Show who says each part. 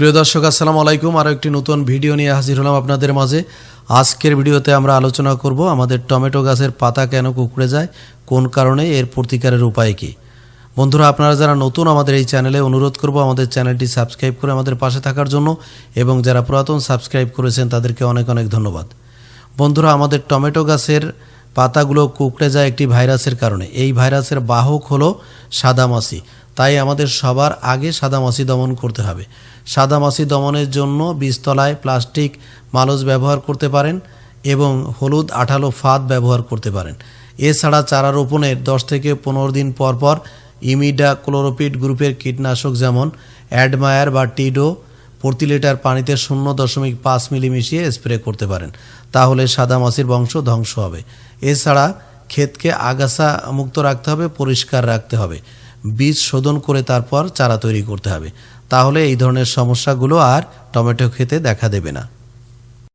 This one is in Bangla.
Speaker 1: প্রিয় দর্শক, আসসালামু আলাইকুম। আরও একটি নতুন ভিডিও নিয়ে হাজির হলাম আপনাদের মাঝে। আজকের ভিডিওতে আমরা আলোচনা করব আমাদের টমেটো গাছের পাতা কেন কুকড়ে যায়, কোন কারণে, এর প্রতিকারের উপায় কী। বন্ধুরা, আপনারা যারা নতুন আমাদের এই চ্যানেলে অনুরোধ করব আমাদের চ্যানেলটি সাবস্ক্রাইব করে আমাদের পাশে থাকার জন্য এবং যারা পুরাতন সাবস্ক্রাইব করেছেন, তাদেরকে অনেক অনেক ধন্যবাদ। বন্ধুরা, আমাদের টমেটো গাছের পাতাগুলো কুকড়ে যায় একটি ভাইরাসের কারণে। এই ভাইরাসের বাহক হলো সাদামাছি। তাই আমাদের সবার আগে সাদামাছি দমন করতে হবে। সাদামাছি দমনের জন্য বীজতলায় প্লাস্টিক মালচ ব্যবহার করতে পারেন এবং হলুদ আঠালো ফাঁদ ব্যবহার করতে পারেন। এছাড়া চারা রোপণের দশ থেকে পনেরো দিন পর পর ইমিডা ক্লোরোপিড গ্রুপের কীটনাশক যেমন অ্যাডমায়ার বা টিডো প্রতি লিটার পানিতে শূন্য দশমিক পাঁচ মিলি মিশিয়ে স্প্রে করতে পারেন। তাহলে সাদা মাছির বংশ ধ্বংস হবে। এছাড়া ক্ষেতকে আগাছা মুক্ত রাখতে হবে, পরিষ্কার রাখতে হবে। বীজ শোধন করে তারপর চারা তৈরি করতে হবে। তাহলে এই ধরনের সমস্যাগুলো আর টমেটো খেতে দেখা দেবে না।